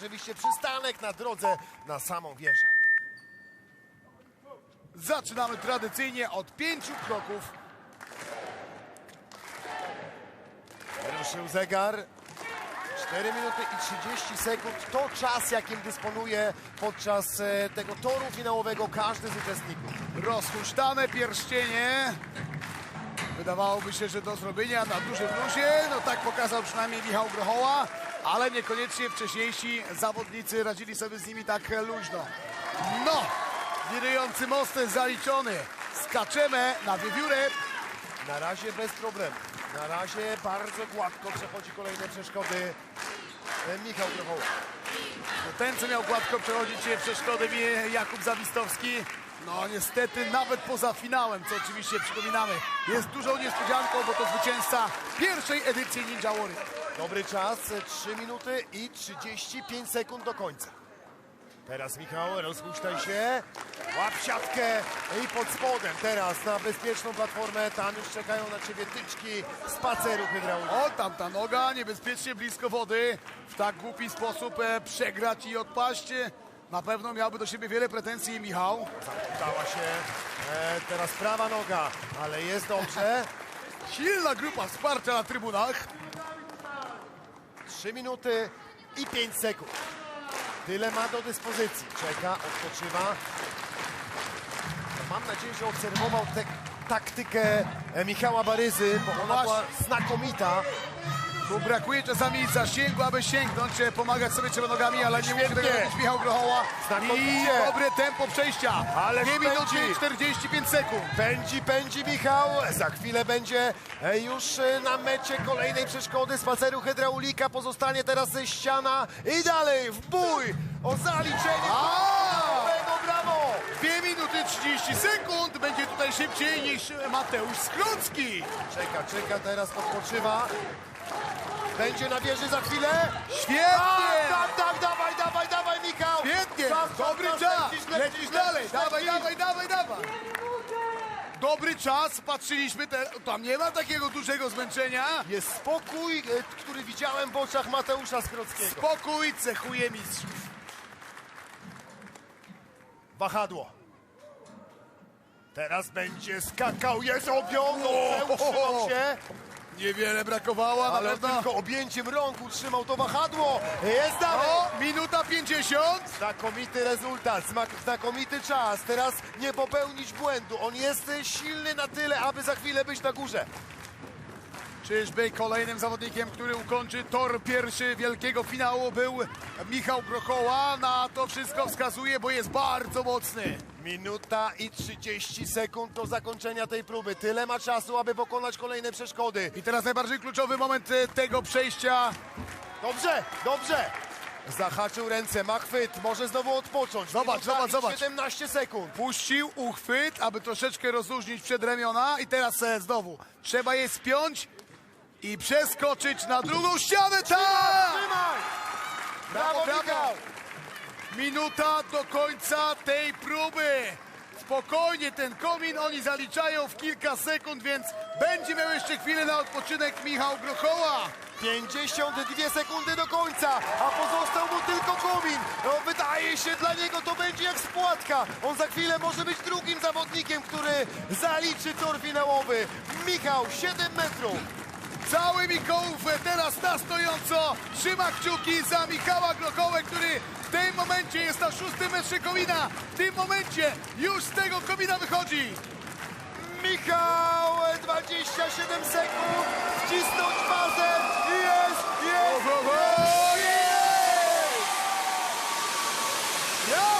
Oczywiście przystanek na drodze na samą wieżę. Zaczynamy tradycyjnie od pięciu kroków. Ruszył zegar. 4 minuty i 30 sekund to czas, jakim dysponuje podczas e, tego toru finałowego każdy z uczestników. Rozhuśtane pierścienie. Wydawałoby się, że do zrobienia na dużym luzie. No tak pokazał przynajmniej Michał Grochoła, ale niekoniecznie wcześniejsi zawodnicy radzili sobie z nimi tak luźno. No, wirujący most zaliczony. Skaczemy na wiewiórę. Na razie bez problemu. Na razie bardzo gładko przechodzi kolejne przeszkody Michał Grochoła. Ten, co miał gładko przechodzić przeszkody, mi Jakub Zawistowski. No niestety nawet poza finałem, co oczywiście przypominamy, jest dużą niespodzianką, bo to zwycięzca pierwszej edycji Ninja Warrior. Dobry czas, e, 3 minuty i 35 sekund do końca. Teraz Michał, rozpuszczaj się, łap siatkę i pod spodem teraz na bezpieczną platformę. Tam już czekają na ciebie tyczki spaceru hydraulicznego. O, tamta noga niebezpiecznie blisko wody. W tak głupi sposób e, przegrać i odpaść. Na pewno miałby do siebie wiele pretensji Michał. Udała się e, teraz prawa noga, ale jest dobrze. Silna grupa wsparcia na trybunach. 3 minuty i 5 sekund. Tyle ma do dyspozycji. Czeka, odpoczywa. No, Mam nadzieję, że obserwował tę taktykę e, Michała Baryzy, bo ona była znakomita. Tu brakuje czasami zasięgu, aby sięgnąć, e, pomagać sobie trzema nogami, ale nie mógł tego robić Michał Grochoła. I dobre tempo przejścia. Ależ 2 minuty pędzi. i 45 sekund. Pędzi, pędzi Michał. Za chwilę będzie e, już e, na mecie kolejnej przeszkody spaceru hydraulika. Pozostanie teraz ściana i dalej w bój o zaliczenie. 30 sekund. Będzie tutaj szybciej niż Mateusz Skrócki. Czeka, czeka, teraz odpoczywa. Będzie na wieży za chwilę. Świetnie! Tak, tak, tak, dawaj, dawaj, dawaj, Michał! Świetnie! Czas, Dobry czas, czas! lecisz, Lecisz, lecisz, dalej! lecisz, Dawaj, dawaj, dawaj, dawaj! Dobry czas, patrzyliśmy, te, tam nie ma takiego dużego zmęczenia. Jest spokój, e, który widziałem w oczach Mateusza Skrockiego. Spokój cechuje mistrzów. Wahadło. Teraz będzie skakał, jest objął, utrzymał się, Niewiele brakowało, na ale pewno. tylko objęciem rąk utrzymał to wahadło. Jest dalej. O, minuta 50. Znakomity rezultat, znakomity czas. Teraz nie popełnić błędu. On jest silny na tyle, aby za chwilę być na górze. Czyżby kolejnym zawodnikiem, który ukończy tor pierwszy wielkiego finału był Michał Grochoła. Na to wszystko wskazuje, bo jest bardzo mocny. Minuta i 30 sekund do zakończenia tej próby. Tyle ma czasu, aby pokonać kolejne przeszkody. I teraz najbardziej kluczowy moment e, tego przejścia. Dobrze, dobrze. Zahaczył ręce, ma chwyt, może znowu odpocząć. Zobacz, Minuta zobacz, zobacz. 17 sekund. Puścił uchwyt, aby troszeczkę rozluźnić przedramiona i teraz e, znowu trzeba je spiąć i przeskoczyć na drugą ścianę. Tak! Trzymaj! Brawo, brawo. Minuta do końca tej próby. Spokojnie, ten komin oni zaliczają w kilka sekund, więc będzie miał jeszcze chwilę na odpoczynek Michał Grochoła. 52 sekundy do końca, a pozostał mu tylko komin. No, wydaje się, dla niego to będzie jak spłatka. On za chwilę może być drugim zawodnikiem, który zaliczy tor finałowy. Michał, 7 metrów. Cały Mikołów e, teraz na stojąco trzyma kciuki za Michała Grochołę, który w tym momencie jest na szóstym metrze komina. W tym momencie już z tego komina wychodzi. Michał, 27 sekund, wcisnąć bazę,